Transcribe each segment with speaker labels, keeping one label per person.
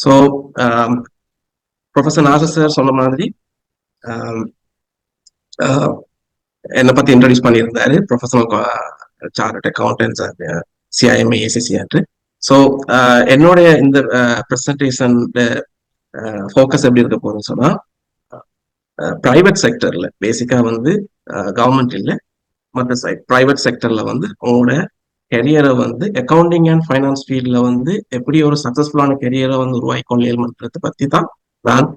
Speaker 1: So professor Nassar sir சொன்ன மாதிரி um, uh, என்னை பத்தி இன்ட்ரடியூஸ் பண்ணியிருந்தாரு professional chartered accountants CIMA ACCR so என்னுடைய இந்த uh, ப்ரெசன்டேஷன் ஃபோக்கஸ் uh, எப்படி இருக்க போகிறோம்னு சொன்னால் ப்ரைவேட் செக்டர்ல பேசிக்காக வந்து கவர்மெண்ட் இல்லை மற்ற சைட் ப்ரைவேட் செக்டர்ல வந்து உங்களோட கெரியரை வந்து அக்கௌண்டிங் அண்ட் ஃபைனான்ஸ் ஃபீல்ட்ல வந்து எப்படி ஒரு சக்ஸஸ்ஃபுல்லான கெரியரை வந்து உருவாக்கொள்ளேல்ன்றதை பத்தி தான் நான்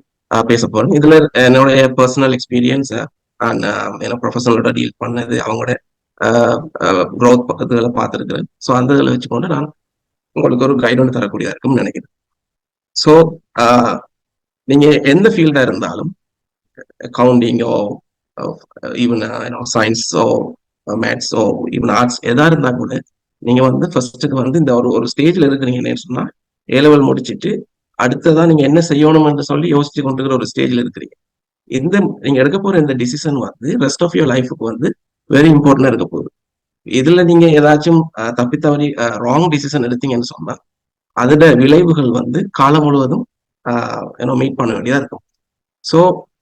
Speaker 1: பேச போறேன். இதுல என்னுடைய பர்சனல் எக்ஸ்பீரியன்ஸ் நான் என்ன ப்ரொஃபஷனலோட டீல் பண்ணது அவங்களோட க்ரோத் பக்கத்துல பார்த்துருக்குறேன். ஸோ அந்த இதில் வச்சுக்கொண்டு நான் உங்களுக்கு ஒரு கைட் ஒன்று தரக்கூடியதாக இருக்கும்னு நினைக்கிறேன். ஸோ நீங்க எந்த ஃபீல்டா இருந்தாலும் அக்கௌண்டிங்கோ ஈவன் சயின்ஸோ மேத்ஸோ ஈவன் ஆர்ட்ஸ் எதா இருந்தா கூட நீங்க வந்து ஃபர்ஸ்ட்டுக்கு வந்து இந்த ஒரு ஒரு ஸ்டேஜ்ல இருக்கிறீங்கன்னு சொன்னா ஏ லெவல் முடிச்சுட்டு அடுத்ததான் நீங்க என்ன என்று சொல்லி யோசிச்சு கொண்டு ஒரு ஸ்டேஜ்ல இருக்கிறீங்க. இந்த நீங்க எடுக்க போற இந்த டிசிஷன் வந்து ரெஸ்ட் ஆஃப் யுவர் லைஃபுக்கு வந்து வெரி இம்பார்ட்டன்டா இருக்க போகுது. இதுல நீங்க ஏதாச்சும் தப்பி தவறி ராங் டிசிஷன் எடுத்தீங்கன்னு சொன்னா அதோட விளைவுகள் வந்து காலம் முழுவதும் ஏன்னா மீட் பண்ண வேண்டியதா இருக்கும். ஸோ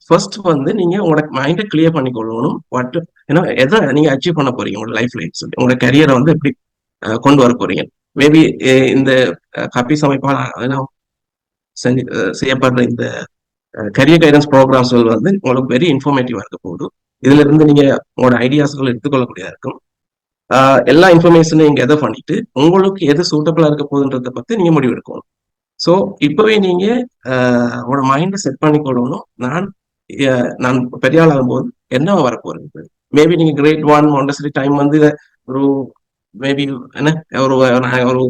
Speaker 1: ஃபர்ஸ்ட் வந்து நீங்க உங்களோட மைண்டை கிளியர் பண்ணிக்கொள்ளணும். வாட் ஏன்னா எதை நீங்க அச்சீவ் பண்ண போறீங்க உங்களோட லைஃப்ல சொல்லி உங்களோட கரியரை வந்து எப்படி கொண்டு வர போறீங்க. மேபி இந்த கப்பி சமைப்பால் செஞ்சு செய்யப்படுற இந்த கரியர் கைடன்ஸ் ப்ரோக்ராம்ஸ்கள் வந்து உங்களுக்கு வெரி இன்ஃபர்மேட்டிவா இருக்க போகுது. இதுல இருந்து நீங்க உங்களோட ஐடியாஸ்கள் எடுத்துக்கொள்ளக்கூடியதா இருக்கும். எல்லா இன்ஃபர்மேஷனும் நீங்க எதை பண்ணிட்டு உங்களுக்கு எது சூட்டபிளா இருக்க போகுதுன்றத பத்தி நீங்க முடிவு எடுக்கணும். ஸோ இப்பவே நீங்க உங்களோட மைண்டை செட் பண்ணிக்கொள்ளணும் நான் நான் பெரிய ஆள் ஆகும்போது என்ன வரப்போறது மேபி நீங்க கிரேட் ஒன் ஒண்டர்ஸ்டி டைம் வந்து ஒரு மேபி என்ன ஒரு ஒரு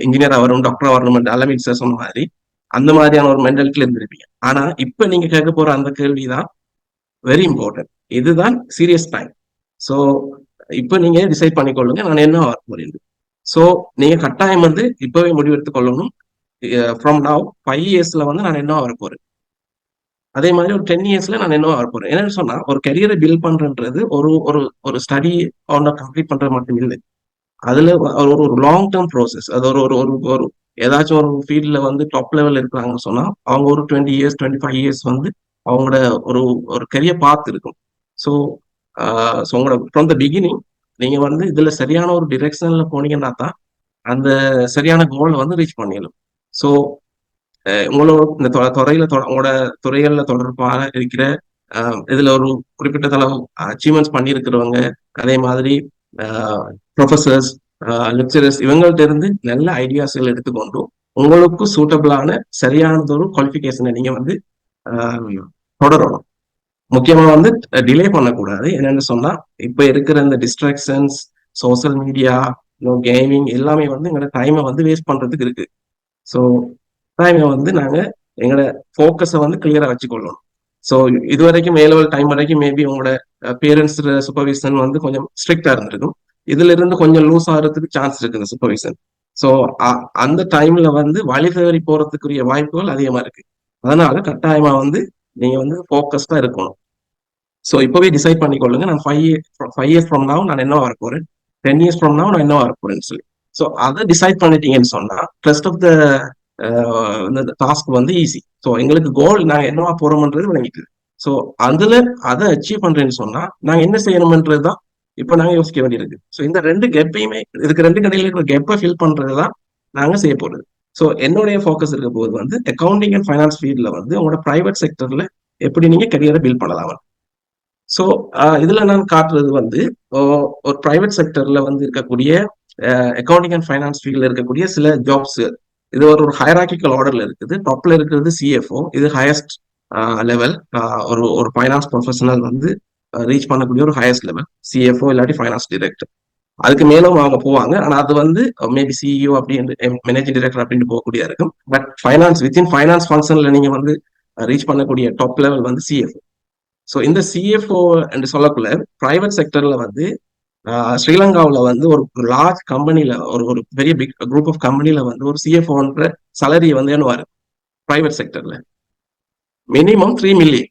Speaker 1: இன்ஜினியரா ஆகணும் டாக்டரா வரணும் அலமிட் சார் சொன்ன மாதிரி அந்த மாதிரியான ஒரு மென்டாலிட்டியில இருந்திருப்பீங்க ஆனா இப்ப நீங்க கேட்க போற அந்த கேள்விதான் வெரி இம்பார்ட்டன்ட் இதுதான் சீரியஸ் டைம் ஸோ இப்ப நீங்க டிசைட் பண்ணிக்கொள்ளுங்க நான் என்ன வர போறேன் ஸோ நீங்க கட்டாயம் வந்து இப்பவே முடிவெடுத்து கொள்ளணும் ஃப்ரம் நவ் ஃபைவ் இயர்ஸ்ல வந்து நான் என்ன வர போறேன் அதே மாதிரி ஒரு டென் இயர்ஸ்ல நான் என்ன வர போறேன் என்னன்னு சொன்னா ஒரு கெரியரை பில்ட் பண்றது ஒரு ஒரு ஒரு ஸ்டடி அவனை கம்ப்ளீட் பண்றது மட்டும் இல்லை அதுல ஒரு ஒரு லாங் டேர்ம் ப்ரோசஸ் அது ஒரு ஒரு ஒரு ஒரு ஏதாச்சும் ஒரு ஃபீல்டில் வந்து டாப் லெவல் இருக்கிறாங்கன்னு சொன்னால் அவங்க ஒரு twenty years twenty five years வந்து அவங்களோட ஒரு ஒரு கெரியர் பார்த்து இருக்கும். ஸோ ஸோ உங்களோட ஃப்ரம் த பிகினிங் நீங்கள் வந்து இதில் சரியான ஒரு டிரெக்ஷனில் போனீங்கன்னா தான் அந்த சரியான கோலை வந்து ரீச் பண்ணிடலாம். ஸோ உங்களோட இந்த துறையில் உங்களோட துறைகளில் தொடர்பாக இருக்கிற இதில் ஒரு குறிப்பிட்ட தளவு அச்சீவ்மெண்ட்ஸ் பண்ணியிருக்கிறவங்க அதே மாதிரி ப்ரொஃபசர்ஸ் லெக்சரர்ஸ் uh, இவங்கள்ட்ட இருந்து நல்ல ஐடியாஸ்கள் எடுத்துக்கொண்டும் உங்களுக்கு சூட்டபிளான சரியானதொரு குவாலிஃபிகேஷனை நீங்க வந்து uh, தொடரணும். முக்கியமா வந்து டிலே பண்ணக்கூடாது. என்னன்னு சொன்னா இப்ப இருக்கிற இந்த டிஸ்ட்ராக்ஷன்ஸ் சோசியல் மீடியா கேமிங் எல்லாமே வந்து எங்களோட டைமை வந்து வேஸ்ட் பண்றதுக்கு இருக்கு. ஸோ டைமை வந்து நாங்க எங்களோட ஃபோக்கஸை வந்து கிளியரா வச்சுக்கொள்ளணும். ஸோ இது வரைக்கும் மே லெவல் டைம் வரைக்கும் மேபி உங்களோட uh, பேரண்ட்ஸ் சூப்பர்விஷன் வந்து கொஞ்சம் ஸ்ட்ரிக்டா இருந்திருக்கும். இதுல இருந்து கொஞ்சம் லூஸ் ஆகிறதுக்கு சான்ஸ் இருக்கு இந்த சூப்பர்விஷன் ஸோ அந்த டைம்ல வந்து வழி தவறி போறதுக்குரிய வாய்ப்புகள் அதிகமா இருக்கு. அதனால கட்டாயமா வந்து நீங்க வந்து ஃபோக்கஸ்டா இருக்கணும். ஸோ இப்போவே டிசைட் பண்ணிக்கொள்ளுங்க. நான் ஃபைவ் ஃபைவ் இயர்ஸ் ஃப்ரம் நாவும் நான் என்ன வர போறேன்? டென் இயர்ஸ் ஃப்ரம் நாவும் நான் என்ன வர போறேன்னு சொல்லி. ஸோ அதை டிசைட் பண்ணிட்டீங்கன்னு சொன்னா ரெஸ்ட் ஆஃப் த டாஸ்க் வந்து ஈஸி ஸோ எங்களுக்கு கோல் நாங்கள் என்னவா போறோம்ன்றது விளங்கிட்டு ஸோ அதுல அதை அச்சீவ் பண்றேன்னு சொன்னா நாங்கள் என்ன செய்யணும்ன்றது தான் இப்போ நாங்கள் யோசிக்க வேண்டியிருக்கு ஸோ இந்த ரெண்டு கெப்பையுமே இதுக்கு ரெண்டு கடையில் இருக்கிற கெப்பை ஃபில் பண்றது தான் நாங்கள் செய்ய போறது. ஸோ என்னுடைய ஃபோக்கஸ் இருக்க போது வந்து அக்கௌண்டிங் அண்ட் ஃபைனான்ஸ் ஃபீல்டில் வந்து உங்களோட ப்ரைவேட் செக்டர்ல எப்படி நீங்க கரியரை பில்ட் பண்ணலாம் ஸோ இதுல நான் காட்டுறது வந்து ஒரு ப்ரைவேட் செக்டர்ல வந்து இருக்கக்கூடிய அக்கௌண்டிங் அண்ட் ஃபைனான்ஸ் ஃபீல்டில் இருக்கக்கூடிய சில ஜாப்ஸ் இது ஒரு ஒரு ஹயராக்கிக்கல் ஆர்டர்ல இருக்குது. டாப்ல இருக்கிறது சிஎஃப்ஓ இது ஹையஸ்ட் லெவல் ஒரு ஒரு ஃபைனான்ஸ் ப்ரொஃபஷனல் வந்து ரீச் பண்ணக்கூடிய ஒரு ஹையஸ்ட் லெவல் சிஎஃப்ஓ இல்லாட்டி ஃபைனான்ஸ் டிரெக்டர் அதுக்கு மேலும் அவங்க போவாங்க. ஆனா அது வந்து மேபி சிஇஓ அப்படின்னு மேனேஜிங் டிரெக்டர் அப்படின்னு போகக்கூடிய இருக்கும் பட் ஃபைனான்ஸ் வித்தின் ஃபைனான்ஸ் ஃபங்க்ஷன்ல நீங்க வந்து uh, ரீச் பண்ணக்கூடிய டாப் லெவல் வந்து சிஎஃப்ஓ ஸோ இந்த சிஎஃப்ஓ என்று சொல்லக்குள்ள பிரைவேட் செக்டர்ல வந்து uh, ஸ்ரீலங்காவில் வந்து ஒரு லார்ஜ் கம்பெனில ஒரு ஒரு பெரிய பிக் குரூப் ஆஃப் கம்பெனியில வந்து ஒரு சிஎஃப்ஓன்ற சேலரியை வந்து என்னவாரு private செக்டர்ல minimum three million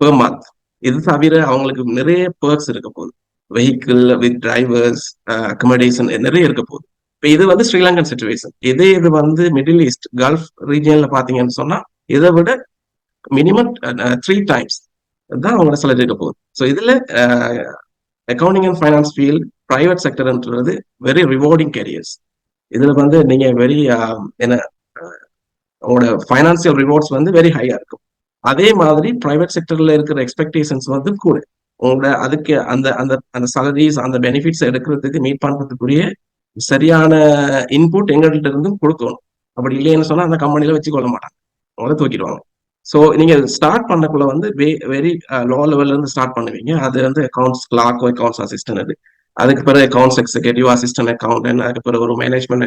Speaker 1: per month இது தவிர அவங்களுக்கு நிறைய பேர்க்ஸ் இருக்க போகுது. வெஹிக்கிள் வித் டிரைவர்ஸ் அக்கமடேஷன் நிறைய இருக்க போகுது. இப்போ இது வந்து ஸ்ரீலங்கன் சுச்சுவேஷன் இதே இது வந்து மிடில் ஈஸ்ட் கல்ஃப் ரீஜியன்ல பாத்தீங்கன்னு சொன்னா இதை விட மினிமம் த்ரீ டைம்ஸ் தான் அவங்களோட சேலரி இருக்க போகுது. ஸோ இதுல accounting and finance field private செக்டர்ன்றது very rewarding careers இதுல வந்து நீங்க வெரி என்ன உங்களோட ஃபைனான்சியல் ரிவார்ட்ஸ் வந்து வெரி ஹையா இருக்கும். அதே மாதிரி பிரைவேட் செக்டர்ல இருக்கிற எக்ஸ்பெக்டேஷன்ஸ் வந்து கூட. உங்களோட அதுக்கு அந்த அந்த அந்த சேலரிஸ் அந்த பெனிஃபிட்ஸ் எடுக்கிறதுக்கு மீட் பண்றதுக்குரிய சரியான இன்புட் எங்கள்கிட்ட இருந்தும் கொடுக்கணும். அப்படி இல்லைன்னு சொன்னா அந்த கம்பெனில வச்சு கொள்ள மாட்டாங்க. உங்களை தூக்கிடுவாங்க. ஸோ நீங்க ஸ்டார்ட் பண்ணக்குள்ள வந்து வெரி லோ லெவல்ல இருந்து ஸ்டார்ட் பண்ணுவீங்க. அது வந்து அக்கௌண்ட்ஸ் கிளாக் அக்கௌண்ட்ஸ் அசிஸ்டன்ட் அதுக்கு பிறகு அக்கௌண்ட்ஸ் எக்ஸிகூட்டிவ் அசிஸ்டன்ட் அக்கௌண்ட் அதுக்கு பிறகு ஒரு மேனேஜ்மெண்ட்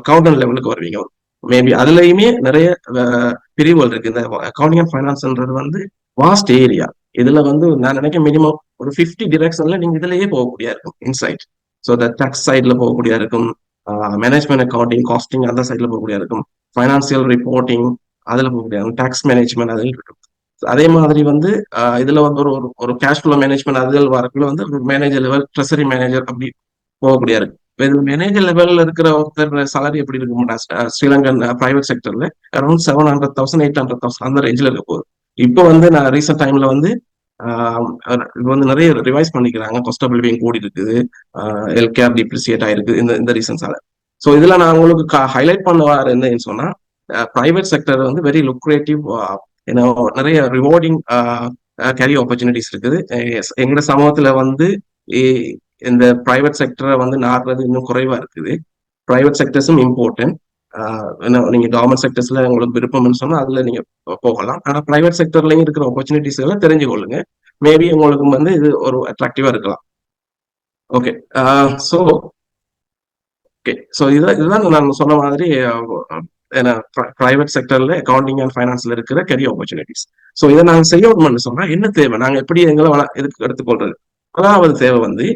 Speaker 1: அக்கௌண்டன்ட் லெவலுக்கு வருவீங்க. ஒரு மேபி அதுலயுமே நிறைய பிரிவுகள் இருக்கு. இந்த அக்கௌண்டிங் அண்ட் ஃபைனான்ஸ்ன்றது வந்து வாஸ்ட் ஏரியா இதுல வந்து நான் நினைக்க மினிமம் ஒரு ஃபிஃப்டி டிரெக்ஷன்ல நீங்க இதுலயே போகக்கூடிய இருக்கும் இன்சைட் ஸோ த டேக்ஸ் சைட்ல போகக்கூடிய இருக்கும். மேனேஜ்மெண்ட் அக்கௌண்டிங் காஸ்டிங் அந்த சைட்ல போகக்கூடிய இருக்கும். ஃபைனான்சியல் ரிப்போர்ட்டிங் அதுல போகக்கூடிய இருக்கும். டேக்ஸ் மேனேஜ்மெண்ட் அதில் இருக்கும். அதே மாதிரி வந்து இதுல வந்து ஒரு ஒரு கேஷ் ஃப்ளோ மேனேஜ்மெண்ட் அதில் வரக்குள்ள வந்து ஒரு மேனேஜர் லெவல் ட்ரெஸரி மேனேஜர் அப்படி போகக்கூடிய இருக்கு. இதுல மேனேஜர் லெவல்ல இருக்கிற ஒருத்தர் சாலரி எப்படி இருக்க இருக்கும் Sri Lankan private செக்டர்ல around seven hundred thousand eight hundred thousand அந்த ரேஞ்சில் இருக்க. போகுது இப்போ வந்து நான் ரீசெண்ட் டைம்ல வந்து இப்போ வந்து நிறைய ரிவைஸ் பண்ணிக்கிறாங்க. காஸ்ட் ஆஃப் லிவிங் கூடி இருக்குது எல்கேஆர் டிப்ரிசியேட் ஆயிருக்கு. இந்த இந்த ரீசன்ஸால ஸோ இதுல நான் உங்களுக்கு ஹைலைட் பண்ண வர என்னன்னு சொன்னா பிரைவேட் செக்டர் வந்து வெரி லுக்ரேட்டிவ் ஏன்னா நிறைய ரிவார்டிங் கேரி ஆப்பர்ச்சுனிட்டிஸ் இருக்குது. எங்களோட சமூகத்துல வந்து இந்த பிரைவேட் செக்டரை வந்து நாடுறது இன்னும் குறைவா இருக்குது. பிரைவேட் செக்டர்ஸும் இம்பார்ட்டன்ட் நீங்க கவர்மெண்ட் செக்டர்ஸ்ல உங்களுக்கு விருப்பம்னு சொன்னா அதுல நீங்க போகலாம். ஆனா பிரைவேட் செக்டர்லயும் இருக்கிற ஆப்பர்ச்சுனிட்டிஸ் எல்லாம் தெரிஞ்சு கொள்ளுங்க. மேபி உங்களுக்கு வந்து இது ஒரு அட்ராக்டிவா இருக்கலாம். ஓகே ஸோ ஓகே ஸோ இதுதான் இதுதான் நான் சொன்ன மாதிரி பிரைவேட் செக்டர்ல அக்கௌண்டிங் அண்ட் ஃபைனான்ஸ்ல இருக்கிற கெரியர் ஆப்பர்ச்சுனிட்டிஸ் ஸோ இதை நாங்கள் செய்யணும்னு சொன்னா என்ன தேவை? நாங்கள் எப்படி எங்களை இதுக்கு எடுத்துக்கொள்றது? அதாவது தேவை வந்து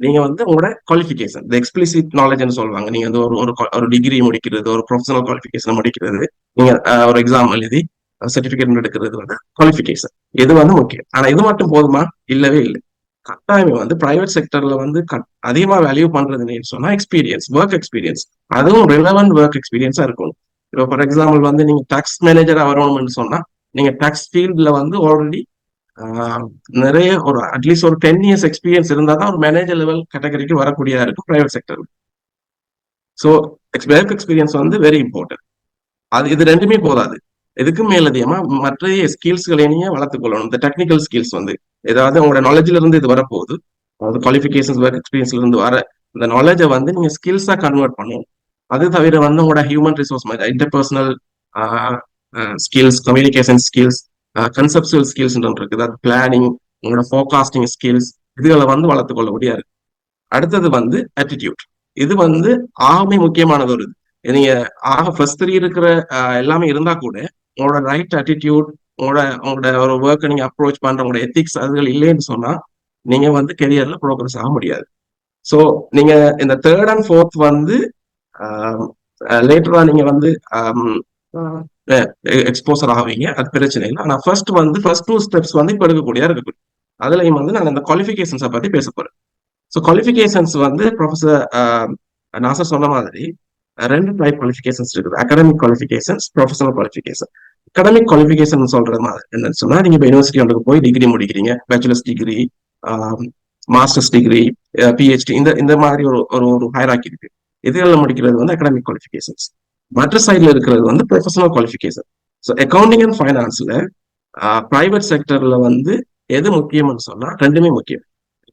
Speaker 1: நீங்க வந்து உங்களோட குவாலிஃபிகேஷன் இந்த எக்ஸ்பிளிசிட் நாலேஜ்னு சொல்லுவாங்க. நீங்க வந்து ஒரு ஒரு டிகிரி முடிக்கிறது ஒரு ப்ரொஃபஷனல் குவாலிஃபிகேஷன் முடிக்கிறது. நீங்க ஒரு எக்ஸாம் எழுதி சர்டிபிகேட் எடுக்கிறது வந்து குவாலிஃபிகேஷன் இது வந்து முக்கியம்? ஆனா இது மட்டும் போதுமா? இல்லவே இல்லை. கட்டாயம் வந்து பிரைவேட் செக்டர்ல வந்து அதிகமா வேல்யூ பண்றது சொன்னா எக்ஸ்பீரியன்ஸ் ஒர்க் எக்ஸ்பீரியன்ஸ் அதுவும் ரிலவெண்ட் ஒர்க் எக்ஸ்பீரியன்ஸா இருக்கணும். இப்போ ஃபார் எக்ஸாம்பிள் வந்து நீங்க டாக்ஸ் மேனேஜர் வரணும்னு சொன்னா நீங்க டாக்ஸ் ஃபீல்ட்ல வந்து ஆல்ரெடி நிறைய ஒரு அட்லீஸ்ட் ஒரு டென் இயர்ஸ் எக்ஸ்பீரியன்ஸ் இருந்தால் தான் ஒரு மேனேஜர் லெவல் கேட்டகரிக்கு வரக்கூடியதாக இருக்கும் private sector so work experience வந்து வெரி இம்பார்ட்டன்ட் அது இது ரெண்டுமே போதாது. இதுக்கு மேலதிகமா மற்ற ஸ்கில்ஸ்களையும் வளர்த்து கொள்ளணும். இந்த டெக்னிக்கல் ஸ்கில்ஸ் வந்து ஏதாவது உங்களோட நாலேஜ்ல இருந்து இது வரப்போகுது. அதாவது குவாலிஃபிகேஷன்ஸ் ஒர்க் எக்ஸ்பீரியன்ஸ்ல இருந்து வர இந்த நாலேஜை வந்து நீங்க ஸ்கில்ஸா கன்வெர்ட் பண்ணணும். அது தவிர வந்து உங்களோட human resource interpersonal skills communication skills conceptual skills இருக்குது. அது பிளானிங் உங்களோட ஃபோகாஸ்டிங் ஸ்கில்ஸ் இதுகளை வந்து வளர்த்துக்கொள்ள முடியாது அடுத்தது வந்து ஆட்டிடியூட் இது வந்து ஆகவே முக்கியமானது ஒரு இது. நீங்க ஆக ஃபர்ஸ்ட் த்ரீ இருக்கிற எல்லாமே இருந்தா கூட உங்களோட ரைட் ஆட்டிடியூட் உங்களோட உங்களோட ஒரு ஒர்க்கை நீங்க அப்ரோச் பண்ற உங்களோட எத்திக்ஸ் அதுகள் இல்லைன்னு சொன்னா நீங்க வந்து கெரியர்ல ப்ரோக்ரஸ் ஆக முடியாது. ஸோ நீங்க இந்த தேர்ட் அண்ட் ஃபோர்த் வந்து லேட்டரா நீங்க வந்து எக்ஸ்போசர் ஆவீங்க. அது பிரச்சனை இல்லை. ஆனால் ஃபர்ஸ்ட் வந்து ஃபர்ஸ்ட் டூ ஸ்டெப்ஸ் வந்து இப்போ எடுக்கக்கூடிய இருக்கக்கூடிய அதுலயும் வந்து நான் இந்த குவாலிஃபிகேஷன்ஸை பத்தி பேச போறேன் ஸோ குவாலிஃபிகேஷன்ஸ் வந்து ப்ரொஃபசர் நாசர் சொன்ன மாதிரி ரெண்டு டைப் குவாலிஃபிகேஷன்ஸ் இருக்குது. Academic qualifications professional qualification academic qualification சொல்ற மாதிரி என்னன்னு சொன்னா நீங்க இப்போ யூனிவர்சிட்டி ஒன்றுக்கு போய் degree முடிக்கிறீங்க. Bachelors degree masters degree PhD இந்த இந்த மாதிரி ஒரு ஒரு ஒரு ஹைராக்கி இருக்கு. இதுகளில் முடிக்கிறது வந்து அகாடமிக் குவாலிஃபிகேஷன்ஸ் மற்ற சைட்ல இருக்கிறது வந்து professional qualification so accounting and ஃபைனான்ஸ்ல private செக்டர்ல வந்து எது முக்கியம்னு சொன்னா ரெண்டுமே முக்கியம்.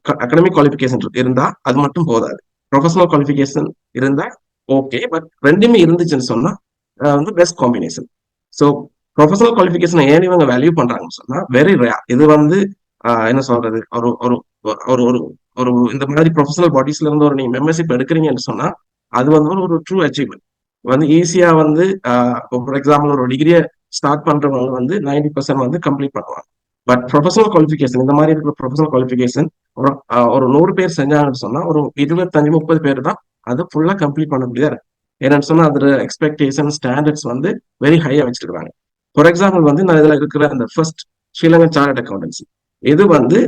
Speaker 1: அகடமிக் குவாலிஃபிகேஷன் இருந்தா அது மட்டும் போதாது. ப்ரொஃபஷனல் குவாலிஃபிகேஷன் இருந்தா ஓகே பட் ரெண்டுமே இருந்துச்சுன்னு சொன்னா வந்து பெஸ்ட் காம்பினேஷன் ஸோ ப்ரொஃபஷனல் குவாலிஃபிகேஷனை ஏன் இவங்க வேல்யூ பண்றாங்கன்னு சொன்னா வெரி ரேர் இது வந்து என்ன சொல்றது ஒரு ஒரு ஒரு ஒரு ஒரு இந்த மாதிரி ப்ரொஃபஷனல் பாடிஸ்ல இருந்து ஒரு நீங்க மெம்பர்ஷிப் எடுக்கிறீங்கன்னு சொன்னா அது வந்து ஒரு ட்ரூ அச்சீவ்மெண்ட் வந்து ஈஸியா வந்து ஃபார் எக்ஸாம்பிள் ஒரு டிகிரியை ஸ்டார்ட் பண்றவங்க வந்து நைன்டி பர்சன்ட் வந்து கம்ப்ளீட் பண்ணுவாங்க. பட் ப்ரொஃபஷனல் குவாலிஃபிகேஷன் இந்த மாதிரி இருக்கிற ப்ரொஃபஷனல் குவாலிஃபிகேஷன் ஒரு ஒரு நூறு பேர் செஞ்சாங்கன்னு சொன்னா ஒரு இருபத்தஞ்சு முப்பது பேர் தான் அதை ஃபுல்லா கம்ப்ளீட் பண்ண முடியாது. என்னன்னு சொன்னா அதோட எக்ஸ்பெக்டேஷன் ஸ்டாண்டர்ட்ஸ் வந்து வெரி ஹையா வச்சிருக்காங்க ஃபார் எக்ஸாம்பிள் வந்து நான் இதுல இருக்கிற அந்த ஃபர்ஸ்ட் ஸ்ரீலங்கன் சார்ட் அக்கௌண்டன்சி இது வந்து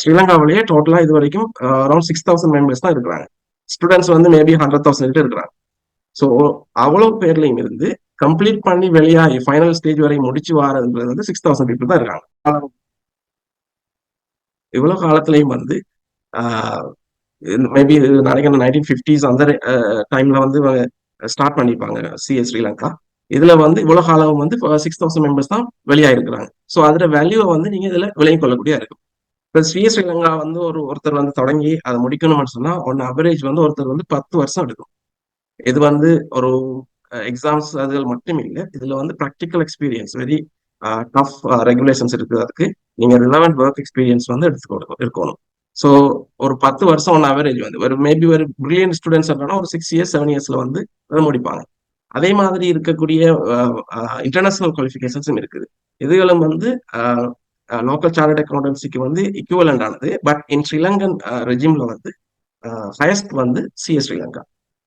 Speaker 1: ஸ்ரீலங்காவிலேயே டோட்டலா இது வரைக்கும் அரௌண்ட் சிக்ஸ் தௌசண்ட் மெம்பர்ஸ் தான் இருக்கிறாங்க. ஸ்டூடெண்ட்ஸ் வந்து மேபி ஹண்ட்ரட் தௌசண்ட் கிட்ட இருக்கிறாங்க. ஸோ அவ்வளவு பேர்லையும் இருந்து கம்ப்ளீட் பண்ணி வெளியாகி ஃபைனல் ஸ்டேஜ் வரை முடிச்சு வரதுன்றது வந்து சிக்ஸ் தௌசண்ட் பீப்புள் தான் இருக்காங்க. இவ்வளவு காலத்திலையும் வந்து மேபி நினைக்கிறேன் நைன்டீன் ஃபிஃப்டிஸ் அந்த டைம்ல வந்து ஸ்டார்ட் பண்ணிப்பாங்க சிஎஸ் ஸ்ரீலங்கா. இதுல வந்து இவ்வளவு காலம் வந்து சிக்ஸ் தௌசண்ட் மெம்பர்ஸ் தான் வெளியாயிருக்கிறாங்க. ஸோ அதோட வேல்யூவை வந்து நீங்க இதுல விளையும் கொள்ளக்கூடிய இருக்கும். இப்போ ஸ்ரீ ஸ்ரீலங்கா வந்து ஒரு ஒருத்தர் வந்து தொடங்கி அதை முடிக்கணும்னு சொன்னா ஒன் அவரேஜ் வந்து ஒருத்தர் வந்து பத்து வருஷம் எடுக்கும். இது வந்து ஒரு எக்ஸாம்ஸ் அதுகள் மட்டும் இல்லை இதுல வந்து practical experience very tough regulations இருக்குது. அதுக்கு நீங்க ரிலவெண்ட் ஒர்க் எக்ஸ்பீரியன்ஸ் வந்து எடுத்துக்கணும் இருக்கணும் ஸோ ஒரு பத்து வருஷம் ஒன் அவரேஜ் வந்து ஒரு மேபி ஒரு பிரில்லியன் ஸ்டூடெண்ட்ஸ் இருந்தாலும் ஒரு சிக்ஸ் இயர்ஸ் செவன் இயர்ஸ்ல வந்து அதை முடிப்பாங்க. அதே மாதிரி இருக்கக்கூடிய இன்டர்நேஷனல் குவாலிஃபிகேஷன்ஸும் இருக்குது. இதுகளும் வந்து லோக்கல் சார்ட் அக்கௌண்டன்சிக்கு வந்து இக்குவலண்ட் ஆனது பட் இன் ஸ்ரீலங்கன் ரெஜிம்ல வந்து ஹையஸ்ட் வந்து சிஎஸ் ஸ்ரீலங்கா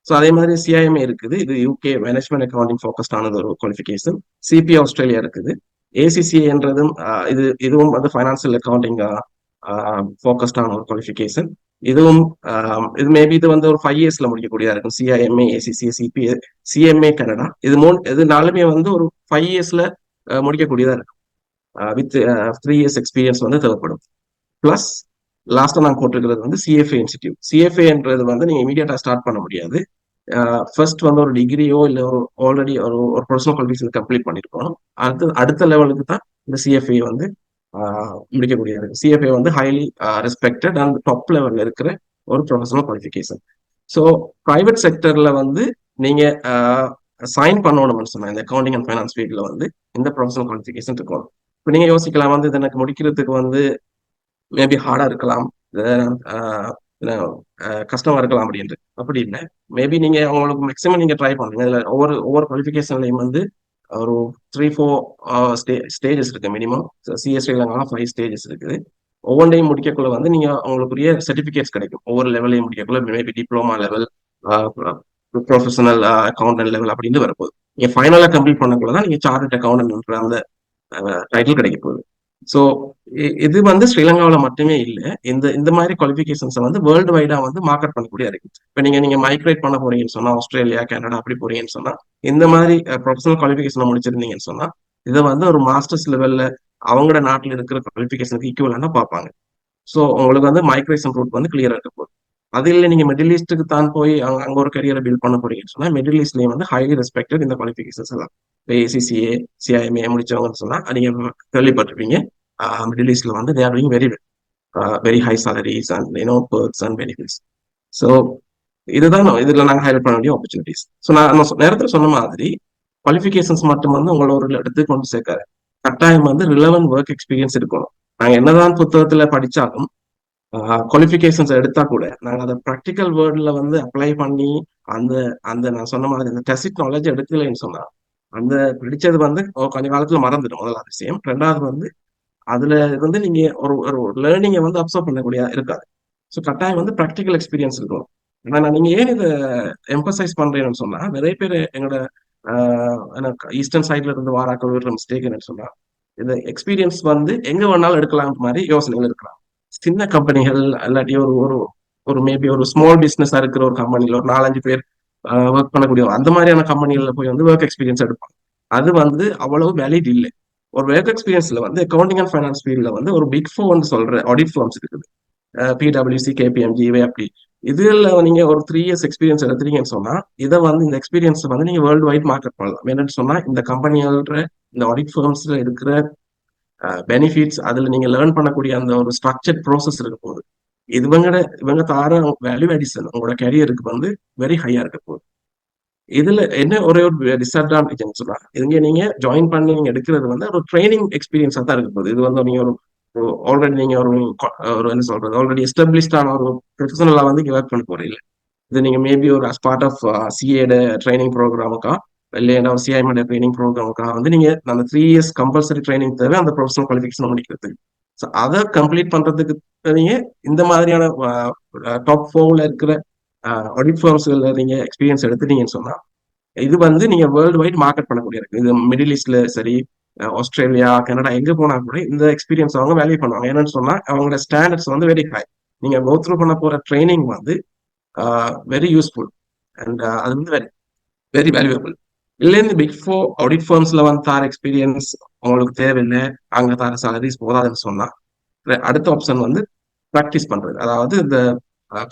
Speaker 1: ஸோ அதே மாதிரி சிஐஎம்ஏ இருக்குது. இது யூகே மேனேஜ்மெண்ட் அக்கௌண்டிங் ஃபோக்கஸ்ட் ஆனது ஒரு குவாலிஃபிகேஷன் சிபி ஆஸ்திரேலியா இருக்குது. ஏசிசிஏன்றதும் இது இதுவும் வந்து ஃபைனான்சியல் அக்கௌண்டிங் ஃபோக்கஸ்டான ஒரு குவாலிஃபிகேஷன் இதுவும் இது மேபி இது வந்து ஒரு ஃபைவ் இயர்ஸ்ல முடிக்கக்கூடியதா இருக்கும். CIMA ACCA CPA CMA Canada இது மூணு இது நாலுமே வந்து ஒரு ஃபைவ் இயர்ஸ்ல முடிக்கக்கூடியதா இருக்கும். வித் த்ரீ இயர்ஸ் எக்ஸ்பீரியன்ஸ் வந்து தேவைப்படும். பிளஸ் லாஸ்ட்டாக நான் போட்டிருக்கிறது வந்து சிஎஃப்ஏ இன்ஸ்டியூட் சிஎஃப்ஏன்றது வந்து நீங்கள் இமீடியட்டாக ஸ்டார்ட் பண்ண முடியாது. ஃபர்ஸ்ட் வந்து ஒரு டிகிரியோ இல்லை ஒரு ஆல்ரெடி ஒரு ஒரு பர்சனல் குவாலிஃபிகேஷன் கம்ப்ளீட் பண்ணியிருக்கோம் அடுத்த அடுத்த லெவலுக்கு தான் இந்த சிஎஃப்ஏ வந்து முடிக்கக்கூடியது சிஎஃப்ஏ வந்து ஹைலி ரெஸ்பெக்டட் அண்ட் டாப் லெவலில் இருக்கிற ஒரு ப்ரொஃபஷனல் குவாலிஃபிகேஷன் ஸோ ப்ரைவேட் செக்டரில் வந்து நீங்கள் சைன் பண்ணணும்னு சொன்னேன் இந்த அக்கௌண்டிங் அண்ட் ஃபைனான்ஸ் ஃபீல்டில் வந்து இந்த ப்ரொஃபஷனல் குவாலிஃபிகேஷன் இருக்கணும் இப்போ நீங்கள் யோசிக்கலாம் வந்து இது எனக்கு முடிக்கிறதுக்கு வந்து மேபி ஹார்டா இருக்கலாம். கஷ்டமா இருக்கலாம் அப்படின்ட்டு. அப்படி இல்லை. மேபி நீங்க அவங்களுக்கு மேக்ஸிமம் நீங்க ட்ரை பண்ணுங்க. இதுல ஒவ்வொரு ஒவ்வொரு குவாலிஃபிகேஷன்லயும் வந்து ஒரு த்ரீ ஃபோர் ஸ்டே ஸ்டேஜஸ் இருக்கு மினிமம் சிஎஸ் ஃபைவ் ஸ்டேஜஸ் இருக்குது. ஒவ்வொன்றையும் முடிக்கக்குள்ள வந்து நீங்க அவங்களுக்குரிய சர்டிபிகேட்ஸ் கிடைக்கும். ஒவ்வொரு லெவலையும் முடிக்கக்குள்ள maybe diploma level professional accountant level அப்படின்னு வரப்போகுது. நீங்க ஃபைனலா கம்ப்ளீட் பண்ணக்குள்ள தான் நீங்க சார்ட் அக்கௌண்டன்ட் அந்த டைட்டில் கிடைக்க போகுது. ஸோ இது வந்து ஸ்ரீலங்காவில் மட்டுமே இல்லை. இந்த இந்த மாதிரி குவாலிஃபிகேஷன்ஸை வந்து வேர்ல்டு வைடா வந்து மார்க்கெட் பண்ணக்கூடிய இருக்கு இப்போ நீங்க நீங்க மைக்ரேட் பண்ண போறீங்கன்னு சொன்னா ஆஸ்திரேலியா கனடா அப்படி போறீங்கன்னு சொன்னா இந்த மாதிரி ப்ரொஃபஷனல் குவாலிஃபிகேஷனை முடிச்சிருந்தீங்கன்னு சொன்னா இதை வந்து ஒரு மாஸ்டர்ஸ் லெவல்ல அவங்களோட நாட்டில் இருக்கிற குவாலிஃபிகேஷனுக்கு ஈக்குவலான பார்ப்பாங்க. ஸோ உங்களுக்கு வந்து மைக்ரேஷன் ரூட் வந்து கிளியரா இருக்க போகுது. அது இல்லை நீங்க மிடில் ஈஸ்ட்டுக்கு தான் போய் அங்க அங்க ஒரு கரியரை பில்ட் பண்ண போறீங்கன்னு சொன்னா மிடில் ஈஸ்ட்லயும் வந்து ஹைலி ரெஸ்பெக்டட் இந்த குவாலிஃபிகேஷன்ஸ் எல்லாம். இப்போ ஏசிசிஏ சிஐஎம்ஏ முடிச்சவங்கன்னு சொன்னா நீங்க கேள்விப்பட்டிருப்பீங்க. மிடில் ஈஸ்ட்ல வந்து they're doing very very high salaries and you know perks and benefits so இதுதான் இதுல நாங்கள் ஹைலைட் பண்ண வேண்டிய ஆப்பர்ச்சுனிட்டிஸ் ஸோ நான் நேரத்தில் சொன்ன மாதிரி குவாலிஃபிகேஷன்ஸ் மட்டும் வந்து உங்களை ஒரு இடத்துக்கு கொண்டு சேர்க்காது கட்டாயம் வந்து ரிலவன் ஒர்க் எக்ஸ்பீரியன்ஸ் இருக்கணும். நாங்கள் என்னதான் புத்தகத்துல படிச்சாலும் குவாலிஃபிகேஷன்ஸ் எடுத்தா கூட நாங்கள் அதை ப்ராக்டிக்கல் வேர்ல்டில் வந்து அப்ளை பண்ணி அந்த அந்த நான் சொன்ன மாதிரி அந்த டெசிட் நாலேஜ் எடுக்கலைன்னு சொன்னா அந்த படித்தது வந்து கொஞ்ச காலத்தில் மறந்துடும். முதலாவது விஷயம் ரெண்டாவது வந்து அதுல வந்து நீங்க ஒரு ஒரு லேர்னிங்கை வந்து அப்சர்வ் பண்ணக்கூடிய இருக்காது. ஸோ கட்டாயம் வந்து ப்ராக்டிக்கல் எக்ஸ்பீரியன்ஸ் இருக்கும் ஆனா நீங்க ஏன் இதை எம்பசைஸ் பண்ணுறேன்னு சொன்னா நிறைய பேர் எங்களோட ஈஸ்டர்ன் சைட்ல இருந்து வாராக்கள் விடுற மிஸ்டேக் என்னன்னு சொன்னா இந்த எக்ஸ்பீரியன்ஸ் வந்து எங்கே வேணாலும் எடுக்கலாம் மாதிரி யோசனைகள் இருக்கலாம். சின்ன கம்பெனிகள் இல்லாட்டி ஒரு ஒரு ஒரு மேபி ஒரு ஸ்மால் பிஸ்னஸா இருக்கிற ஒரு கம்பெனில ஒரு நாலஞ்சு பேர் ஒர்க் பண்ணக்கூடிய அந்த மாதிரியான கம்பெனிகள்ல போய் வந்து ஒர்க் எக்ஸ்பீரியன்ஸ் எடுப்பாங்க. அது வந்து அவ்வளவு வேலிட் இல்லை. ஒரு ஒர்க் எக்ஸ்பீரியன்ஸ்ல வந்து அக்கௌண்டிங் அண்ட் ஃபைனான்ஸ் ஃபீல்ட்ல வந்து ஒரு பிக் ஃபோன் சொல்ற ஆடிட் ஃபார்ம்ஸ் இருக்குது. பிடபிள்யூசி கேபிஎம்ஜி இவை அப்படி இதுல நீங்க ஒரு த்ரீ இயர்ஸ் எக்ஸ்பீரியன்ஸ் எடுத்துறீங்கன்னு சொன்னா இதை வந்து இந்த எக்ஸ்பீரியன்ஸ் வந்து நீங்க வேர்ல்டு வைட் மார்க்கெட் பண்ணலாம். என்னன்னு சொன்னா இந்த கம்பெனியோட இந்த ஆடிட் ஃபார்ம்ஸ்ல இருக்கிற பெனிஃபிட்ஸ் அதுல நீங்க லேர்ன் பண்ணக்கூடிய அந்த ஒரு ஸ்ட்ரக்சர்ட் ப்ராசஸ் இருக்க போகுது இவங்களோட இவங்க தார வேல்யூ அடிஷன் உங்களோட கரியருக்கு வந்து வெரி ஹையா இருக்க போகுது இதுல என்ன ஒரே ஒரு டிஸ்அட்வான்டேஜ் சொன்னா இங்க நீங்க ஜாயின் பண்ணி நீங்க எடுக்கிறது வந்து ஒரு ட்ரைனிங் எக்ஸ்பீரியன்ஸா தான் இருக்க போகுது இது வந்து நீங்க ஒரு ஆல்ரெடி நீங்க ஒரு ஒரு என்ன சொல்றது ஆல்ரெடி எஸ்டாப்ளிஷ்டான ஒரு ப்ரொஃபஷனலா வந்து ஒர்க் பண்ண போறீங்க. இது நீங்க மேபி ஒரு அஸ் பார்ட் ஆஃப் சிஏட ட்ரைனிங் ப்ரோக்ராமுக்கா இல்லையா ஒரு சிஐஎம் ட்ரைனிங் ப்ரோக்ராமுக்காக வந்து நீங்க அந்த த்ரீ இயர்ஸ் கம்பல்சரி ட்ரைனிங் தேவை அந்த ப்ரொஃபஷனல் குவாலிஃபிகேஷன் முடிக்கிறதுக்கு ஸோ அதை கம்ப்ளீட் பண்றதுக்கு நீங்க இந்த மாதிரியான டாப் ஃபோர்ல இருக்கிற ஆடிட் ஃபார்ம்ஸ்ல நீங்க எக்ஸ்பீரியன்ஸ் எடுத்துட்டீங்கன்னு சொன்னா இது வந்து நீங்க வேர்ல்டு வைட் மார்க்கெட் பண்ணக்கூடிய இருக்கு. இது மிடில் ஈஸ்ட்ல சரி ஆஸ்திரேலியா கனடா எங்க போனா கூட இந்த எக்ஸ்பீரியன்ஸ் அவங்க வேல்யூ பண்ணுவாங்க. என்னன்னு சொன்னா அவங்களோட ஸ்டாண்டர்ட்ஸ் வந்து வெரி ஹை நீங்க கோ த்ரூ பண்ண போற ட்ரைனிங் வந்து வெரி யூஸ்ஃபுல் அண்ட் அது வந்து வெரி வெரி வேல்யூபிள் இல்லைன்னு பிக் ஃபோர் ஆடிட் ஃபார்ம்ஸ்ல வந்து தார எக்ஸ்பீரியன்ஸ் உங்களுக்கு தேவையில்லை. அங்க தார சாலரிஸ் போதாதுன்னு சொன்னா அடுத்த ஆப்ஷன் வந்து ப்ராக்டிஸ் பண்றது. அதாவது இந்த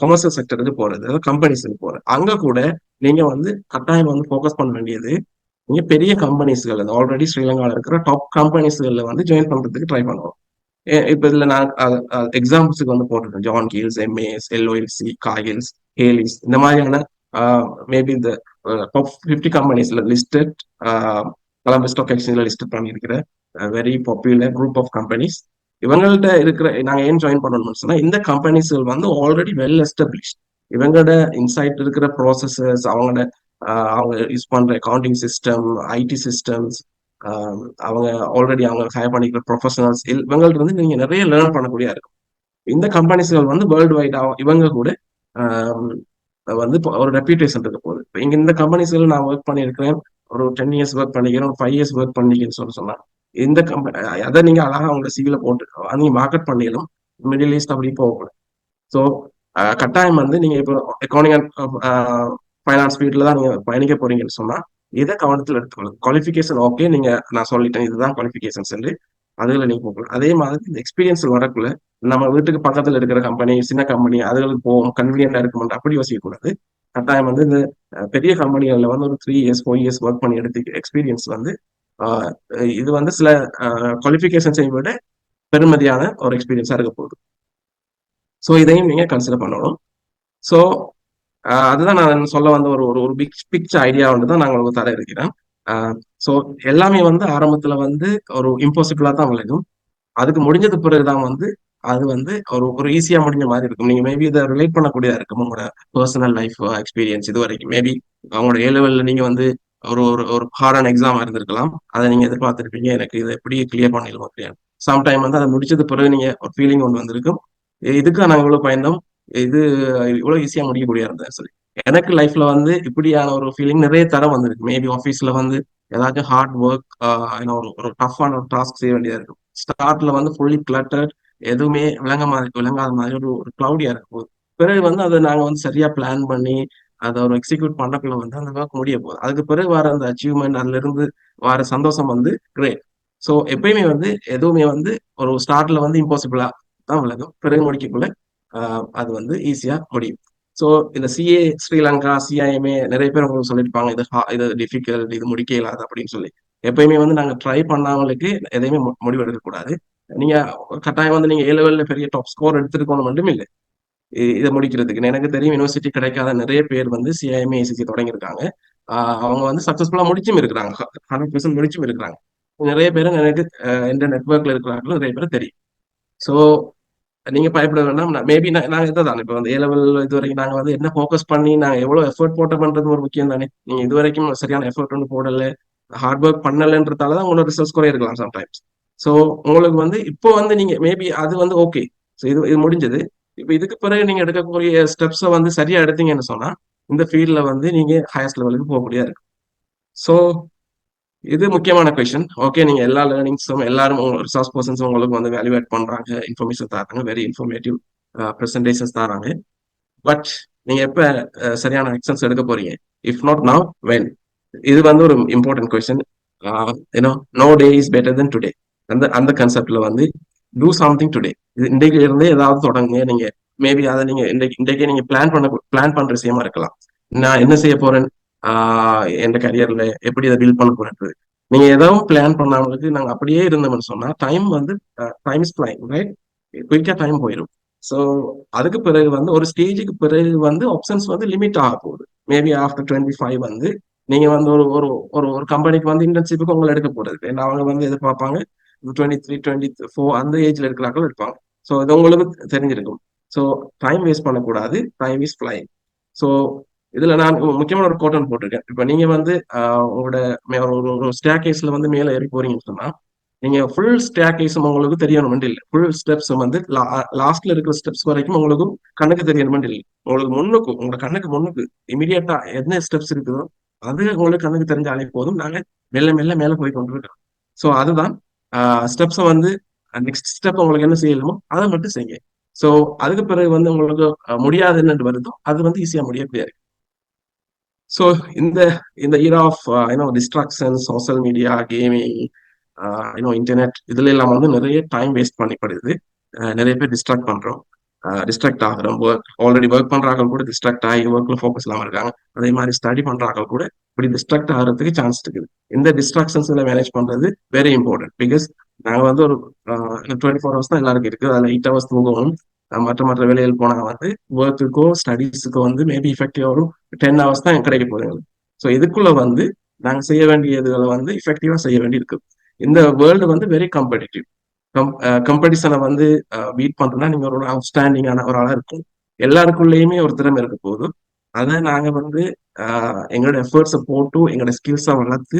Speaker 1: கமர்ஷியல் செக்டருக்கு போறது அதாவது கம்பெனிஸுக்கு போறது. அங்க கூட நீங்க வந்து கட்டாயம் வந்து ஃபோக்கஸ் பண்ண வேண்டியது நீங்க பெரிய கம்பெனிஸ்கள் ஆல்ரெடி ஸ்ரீலங்காவில் இருக்கிற டாப் கம்பெனிஸ்கள்ல வந்து ஜாயின் பண்றதுக்கு ட்ரை பண்ணுவோம் இப்ப இதுல நான் எக்ஸாம்பிள்ஸுக்கு வந்து போட்டிருக்கேன். John Keells MAS LOLC Cargills Hayleys இந்த மாதிரியான மேபி இந்த டாப் ஃபிஃப்டி கம்பெனிஸ்ல லிஸ்டட் கொலம்பஸ் ஸ்டாக் எக்ஸ்சேஞ்சில் லிஸ்ட் பண்ணியிருக்கிற very popular group of companies இவங்கள்ட்ட இருக்கிற நாங்கள் ஏன் ஜாயின் பண்ணணும்னு சொன்னால் இந்த கம்பெனிஸ்கள் வந்து ஆல்ரெடி வெல் எஸ்டாப்ளிஷ் இவங்களோட இன்சைட் இருக்கிற ப்ராசஸஸ் அவங்களோட அவங்க யூஸ் பண்ணுற அக்கௌண்டிங் சிஸ்டம் ஐடி சிஸ்டம்ஸ் அவங்க ஆல்ரெடி அவங்க ஹயர் பண்ணிக்கிற ப்ரொஃபஷனல்ஸ் இவங்கள்ட்ட வந்து நீங்கள் நிறைய லேர்ன் பண்ணக்கூடிய இருக்கும். இந்த கம்பெனிஸ்கள் வந்து வேர்ல்டு வைடாக இவங்க கூட வந்து ஒரு ரெப்யூட்டேஷன் இருக்க போகுது இப்போ இங்க இந்த கம்பெனிஸ்ல நான் ஒர்க் பண்ணியிருக்கிறேன். ஒரு டென் இயர்ஸ் ஒர்க் பண்ணிக்கிறேன். ஃபைவ் இயர்ஸ் ஒர்க் பண்ணிக்கிறேன்னு சொல்லி சொன்னா இந்த கம்பெனி அதை நீங்க அழகா அவங்க சிவில போட்டு நீங்க மார்க்கெட் பண்ணிடலாம் மிடில் ஈஸ்ட் அப்படி போகக்கூடாது ஸோ கட்டாயம் வந்து நீங்க இப்போ அக்கௌண்டிங் அண்ட் ஃபைனான்ஸ் ஃபீல்டில் தான் நீங்க பயணிக்க போறீங்கன்னு சொன்னா இதை கவனத்தில் எடுத்துக்கணும் குவாலிஃபிகேஷன் ஓகே நீங்க நான் சொல்லிட்டேன் இதுதான் குவாலிஃபிகேஷன் அதுகளை அதுல நீங்க போகலாம் அதே மாதிரி இந்த எக்ஸ்பீரியன்ஸ் வரக்குள்ள நம்ம வீட்டுக்கு பக்கத்துல இருக்கிற கம்பெனி சின்ன கம்பெனி அதுகளுக்கு போவோம். கன்வீனியன்டா இருக்கும் அப்படி யோசிக்கக்கூடாது. கட்டாயம் வந்து இந்த பெரிய கம்பெனிகள்ல வந்து ஒரு three years four years work பண்ணி எடுத்து எக்ஸ்பீரியன்ஸ் வந்து இது வந்து சில குவாலிஃபிகேஷன்ஸை விட பெருமதியான ஒரு எக்ஸ்பீரியன்ஸா இருக்க போகுது. ஸோ இதையும் நீங்க கன்சிடர் பண்ணணும். ஸோ அதுதான் நான் சொல்ல வந்த ஒரு ஒரு பிக் பிக்ச் ஐடியா வந்து தான் நாங்கள் உங்களுக்கு தர இருக்கிறேன். ஸோ எல்லாமே வந்து ஆரம்பத்துல வந்து ஒரு இம்பாசிபிளா தான் விளையும். அதுக்கு முடிஞ்சது பிறகுதான் வந்து அது வந்து ஒரு ஒரு ஈஸியா முடிஞ்ச மாதிரி இருக்கும். நீங்க மேபி இதை ரிலேட் பண்ணக்கூடியதா இருக்கும். உங்களோட பர்சனல் லைஃப் எக்ஸ்பீரியன்ஸ் இது வரைக்கும். மேபி அவங்களோட ஏ லெவல்ல நீங்க வந்து ஒரு ஒரு ஒரு ஹார்டான எக்ஸாம் இருந்திருக்கலாம். அதை நீங்க எதிர்பார்த்திருப்பீங்க. எனக்கு இதை எப்படி கிளியர் பண்ணிடலாம் அப்படியா சம்டைம் வந்து அதை முடிச்சது பிறகு நீங்க ஒரு ஃபீலிங் ஒன்று வந்திருக்கும். இதுக்கு நாங்கள் இவ்வளவு பயந்தோம். இது இவ்வளவு ஈஸியா முடிக்கக்கூடிய இருந்தேன் சொல்லி எனக்கு லைஃப்ல வந்து இப்படியான ஒரு ஃபீலிங் நிறைய தரம் வந்திருக்கு. மேபி ஆஃபீஸ்ல வந்து ஏதாச்சும் ஹார்ட் ஒர்க் ஒரு ஒரு டஃப்பான ஒரு டாஸ்க் செய்ய வேண்டியதா இருக்கும். ஸ்டார்ட்ல வந்து ஃபுல்லி கிளட்டர் எதுவுமே விளங்க மாதிரி விளங்காத மாதிரி ஒரு ஒரு கிளவுடியா இருக்கும் பிறகு வந்து அதை நாங்க வந்து சரியா பிளான் பண்ணி அதை ஒரு எக்ஸிக்யூட் பண்ணக்குள்ள வந்து அந்த ஒர்க் முடிய போகுது. அதுக்கு பிறகு வர அந்த அச்சீவ்மெண்ட் அதுல இருந்து வர சந்தோஷம் வந்து கிரேட் ஸோ எப்பயுமே வந்து எதுவுமே வந்து ஒரு ஸ்டார்ட்ல வந்து இம்பாசிபிளா தான் விளங்கும். பிறகு முடிக்கக்குள்ள அது வந்து ஈஸியா முடியும். ஸோ இந்த சிஏ ஸ்ரீலங்கா சிஐஎம்ஏ நிறைய பேர் உங்களுக்கு சொல்லியிருப்பாங்க இது இது டிஃபிகல்ட் இது முடிக்க இல்லாத அப்படின்னு சொல்லி. எப்பயுமே வந்து நாங்கள் ட்ரை பண்ணாமலுக்கு எதையுமே முடிவு எடுக்கக்கூடாது நீங்க கட்டாயம் வந்து நீங்க ஏ லெவல்ல பெரிய டாப் ஸ்கோர் எடுத்துருக்கணும் மட்டும் இல்லை. இதை முடிக்கிறதுக்கு. எனக்கு தெரியும் யூனிவர்சிட்டி கிடைக்காத நிறைய பேர் வந்து சிஐஎம்ஏ ஏசிசி தொடங்கியிருக்காங்க. அவங்க வந்து சக்சஸ்ஃபுல்லா முடிச்சும் இருக்கிறாங்க. ஹண்ட்ரட் பெர்சன்ட் முடிச்சும் இருக்கிறாங்க. நிறைய பேர் எனக்கு எந்த நெட்ஒர்க்ல இருக்கிறாங்களோ நிறைய பேர் தெரியும். ஸோ நீங்க பயப்பட வேண்டாம். மேபி நாங்க இதுதான். இப்போ வந்து ஏ லெவல் இது வரைக்கும் நாங்க வந்து என்ன ஃபோக்கஸ் பண்ணி நாங்க எவ்வளவு எஃபர்ட் போட்ட பண்றது ஒரு முக்கியம் தானே. நீங்க இது வரைக்கும் சரியான எஃபர்ட் ஒன்று போடல. ஹார்ட் ஒர்க் பண்ணலன்றதால தான் உங்களோட ரிசல்ட்ஸ் குறைய இருக்கலாம் சம்டைம்ஸ் ஸோ உங்களுக்கு வந்து இப்போ வந்து நீங்க மேபி அது வந்து ஓகே ஸோ இது இது முடிஞ்சது. இப்போ இதுக்கு பிறகு நீங்க எடுக்கக்கூடிய ஸ்டெப்ஸை வந்து சரியா எடுத்தீங்கன்னு சொன்னா இந்த ஃபீல்ட்ல வந்து நீங்க ஹையஸ்ட் லெவலுக்கு போகக்கூடியதா இருக்கும். ஸோ இது முக்கியமான கொஷின் ஓகே நீங்க எல்லா லேர்னிங்ஸும் எல்லாரும் ரிசோர்ஸ் பர்சன்ஸும் உங்களுக்கு வந்து வேல்யூவேட் பண்றாங்க இன்ஃபர்மேஷன் தராங்க வெரி இன்ஃபர்மேட்டிவ் ப்ரெசன்டேஷன்ஸ் தராங்க. பட் நீங்க எப்ப சரியான எக்ஸன்ஸ் எடுக்க போறீங்க? இஃப் நாட் நவ் வென் இது வந்து ஒரு இம்பார்ட்டன்ட் கொஸ்டின் ஏன்னா no day is better than today அந்த அந்த கன்செப்ட்ல வந்து டூ சம்திங் டுடே இது இன்றைக்கு இருந்தே ஏதாவது தொடங்குங்க. நீங்க மேபி அதை நீங்க இன்றைக்கு இன்றைக்கே நீங்க பிளான் பண்ண பிளான் பண்ற விஷயமா இருக்கலாம். நான் என்ன செய்ய போறேன்? என் கரியர்ல எப்படி அதை பில்ட் பண்ண போறது நீங்க ஏதாவது பிளான் பண்ணவங்களுக்கு நாங்க அப்படியே இருந்தோம்னு சொன்னா டைம் வந்து டைம் இஸ் பிளைன் ரைட் குயிக்கா டைம் போயிடும் ஸோ அதுக்கு பிறகு வந்து ஒரு ஸ்டேஜுக்கு பிறகு வந்து ஆப்ஷன்ஸ் வந்து லிமிட் ஆக போகுது. மேபி ஆஃப்டர் டுவெண்ட்டி ஃபைவ் வந்து நீங்க வந்து ஒரு ஒரு ஒரு ஒரு கம்பெனிக்கு வந்து இன்டர்ன்ஷிப்புக்கு உங்களை எடுக்க போறது. ஏன்னா அவங்க வந்து எதிர்பார்ப்பாங்க டுவெண்ட்டி த்ரீ டுவெண்ட்டி ஃபோர் அந்த ஏஜ்ல இருக்கிறார்கள் இருப்பாங்க ஸோ இது உங்களுக்கு தெரிஞ்சிருக்கும். ஸோ டைம் வேஸ்ட் பண்ணக்கூடாது டைம் இஸ் ஃபிளைங் ஸோ இதுல நான் முக்கியமான ஒரு கோட்டன் போட்டிருக்கேன். இப்ப நீங்க வந்து உங்களோட ஒரு ஒரு வந்து மேல ஏறி போறீங்கன்னு சொன்னா நீங்க ஃபுல் ஸ்டேக்கேஸும் உங்களுக்கு தெரியணும் இல்லை ஃபுல் ஸ்டெப்ஸ் வந்து லாஸ்ட்ல இருக்கிற ஸ்டெப்ஸ் வரைக்கும் உங்களுக்கு கண்ணுக்கு தெரியணும் இல்லை உங்களுக்கு முன்னுக்கு உங்களோட கண்ணுக்கு முன்னுக்கு இமீடியட்டா என்ன ஸ்டெப்ஸ் இருக்குதோ அது உங்களுக்கு கண்ணுக்கு தெரிஞ்சாலே போதும். நாங்க மெல்ல மெல்ல மேல போய் கொண்டு இருக்கிறோம் ஸோ அதுதான் ஸ்டெப்ஸை வந்து நெக்ஸ்ட் ஸ்டெப் உங்களுக்கு என்ன செய்யணுமோ அதை மட்டும் செய்யுங்க. ஸோ அதுக்கு பிறகு வந்து உங்களுக்கு முடியாது முடியாதுன்னு வருதோ அது வந்து ஈஸியா முடியக்கூடிய இருக்கு ஸோ இந்த இந்த year of you know distraction social media gaming you know internet இதுல எல்லாம் வந்து நிறைய டைம் வேஸ்ட் பண்ணிப்படுது. நிறைய பேர் டிஸ்ட்ராக்ட் பண்றோம். டிஸ்ட்ராக்ட் ஆகிறோம். ஒர்க் ஆல்ரெடி ஒர்க் பண்றாங்க கூட டிஸ்ட்ராக்ட் ஆகி ஒர்க்ல ஃபோக்கஸ் இல்லாம இருக்காங்க. அதே மாதிரி ஸ்டடி பண்றாங்க கூட இப்படி டிஸ்ட்ராக்ட் ஆகிறதுக்கு சான்ஸ் இருக்குது. இந்த டிஸ்ட்ராக்ஷன்ஸ் மேனேஜ் பண்றது வெரி இம்பார்ட்டன்ட் பிகாஸ் நாங்க வந்து ஒரு டுவெண்ட்டி ஃபோர் ஹவர்ஸ் தான் எல்லாருக்கும் இருக்கு அதில் எயிட் ஹவர்ஸ் தூங்கவும் மற்ற மற்ற வேலைகள் போனா வந்து ஒர்க்குக்கோ ஸ்டடீஸுக்கோ வந்து மேபி இஃபெக்டிவாக ஒரு டென் ஹவர்ஸ் தான் கிடைக்க போகுது. ஸோ இதுக்குள்ள வந்து நாங்க செய்ய வேண்டியதுகளை வந்து இஃபெக்டிவாக செய்ய வேண்டி இருக்கு இந்த வேர்ல்டு வந்து வெரி காம்படிட்டிவ் கம்படிஷனை வந்து பீட் பண்றதுனா நீங்க ஒரு அவுட்ஸ்டாண்டிங்கான ஒரு ஆளாக இருக்கும். எல்லாருக்குள்ளேயுமே ஒரு திறமை இருக்க போதும் அதை நாங்க வந்து எங்களோட எஃபர்ட்ஸை போட்டு எங்களோட ஸ்கில்ஸை வளர்த்து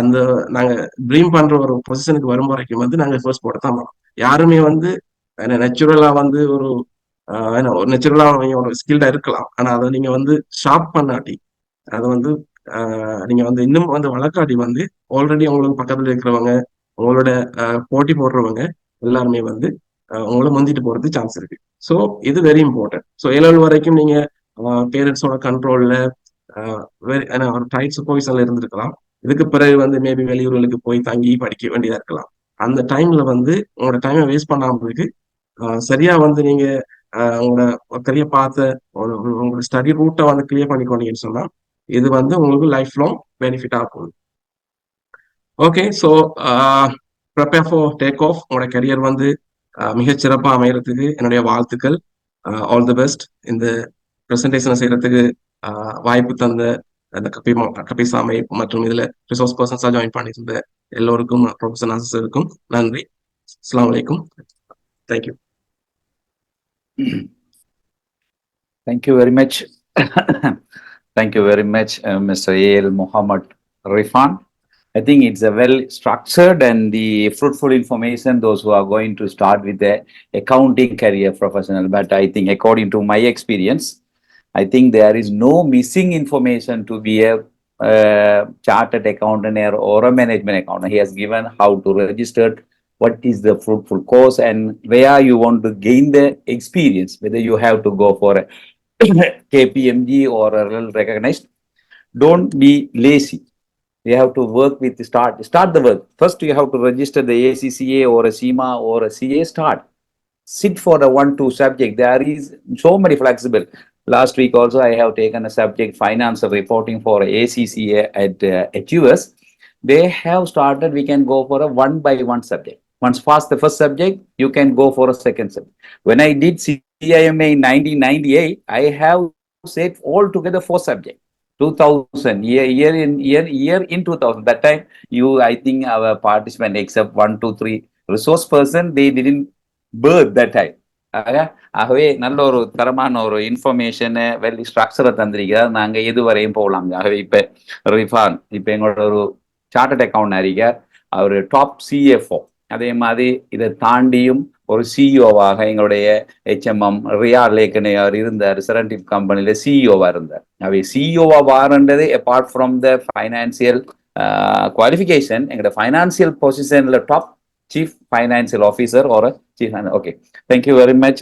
Speaker 1: அந்த நாங்க ட்ரீம் பண்ற ஒரு பொசிஷனுக்கு வரும் வரைக்கும் வந்து நாங்க எஃபர்ட்ஸ் போட தான் போறோம். யாருமே வந்து ஏன்னா நேச்சுரலா வந்து ஒரு நேச்சுரலா ஒரு ஸ்கில்டா இருக்கலாம். ஆனா அதை நீங்க வந்து ஷார்ப் பண்ணாட்டி அதை வந்து ஆஹ் நீங்க வந்து இன்னும் வந்து வழக்காட்டி வந்து ஆல்ரெடி உங்களுக்கு பக்கத்துல இருக்கிறவங்க உங்களோட ஆஹ் போட்டி போடுறவங்க எல்லாருமே வந்து உங்களை முந்திட்டு போறது சான்ஸ் இருக்கு. ஸோ இது வெரி இம்பார்ட்டன்ட் ஸோ ஏழு வரைக்கும் நீங்க பேரண்ட்ஸோட கண்ட்ரோல்ல ஒரு டைட் சூப்பர்வைசர்ல இருந்திருக்கலாம். இதுக்கு பிறகு வந்து மேபி வெளியூர்களுக்கு போய் தங்கி படிக்க வேண்டியதா இருக்கலாம். அந்த டைம்ல வந்து உங்களோட டைமை வேஸ்ட் பண்ணாம இருக்கு சரியா வந்து நீங்க உங்களோட கரிய பார்த்து உங்களோட ஸ்டடி ரூட்டை வந்து கிளியர் பண்ணிக்கொண்டீங்கன்னு சொன்னா இது வந்து உங்களுக்கு லைஃப் லாங் பெனிஃபிட்டா போகுது okay so prepare for take off உங்களோட கரியர் வந்து மிகச்சிறப்பாக சிறப்பா அமையறதுக்கு என்னுடைய வாழ்த்துக்கள். ஆல் தி பெஸ்ட் இந்த ப்ரெசன்டேஷனை செய்யறதுக்கு வாய்ப்பு தந்த அந்த கபி கபிசாமை மற்றும் இதுல ரிசோர்ஸ் பர்சன்ஸா ஜாயின் பண்ணியிருந்த எல்லோருக்கும் ப்ரொஃபஸர் நாசஸருக்கும் நன்றி. அஸ்லாம் வலைக்கும் thank you
Speaker 2: Thank you very much. Thank you very much, uh, Mr. A.L. Muhammad Rifan. I think it's a well structured and the fruitful information those who are going to start with the accounting career professional. But I think according to my experience, I think there is no missing information to be a uh, chartered accountant or- or a management accountant. He has given how to register, what is the fruitful course and where you want to gain the experience, whether you have to go for a KPMG or a recognized. Don't be lazy. You have to work with the start start the work. First, you have to register the ACCA or a CIMA or a CA. Start. Sit for the one two subject. There is so many flexible. Last week also I have taken a subject financial reporting for ACCA at uh, at US. They have started. We can go for a one by one subject. Once pass the first subject, you can go for a second subject. When I did CIMA in 1998, I have said all together four subjects. 2000 year year in year year in 2000 that time you i think our participant except one two three resource person they didn't birth that time ஆகவே நல்ல ஒரு தரமான ஒரு information well ஸ்ட்ரக்சரை தந்திருக்கிறார் நாங்கள் எது வரையும் போகலாங்க ஆகவே இப்போ ரிஃபான் இப்போ எங்களோட ஒரு சார்ட்டட் அக்கௌண்ட் அறிஞர் அவர் டாப் சிஎஃப்ஓ அதே மாதிரி இதை தாண்டியும் ஒரு சிஇஓவாக எங்களுடைய ஹெச்எம்எம் ரியார் ரியா லேக்கனையார் இருந்தார். செரண்டிப் கம்பெனில சிஇஓவா இருந்தார். அவை சிஇஓவா வாரன்றது apart from the financial qualification எங்களோட ஃபைனான்சியல் பொசிஷன்ல டாப் சீஃப் ஃபைனான்சியல் ஆஃபீஸர் ஒரு chief okay thank you very much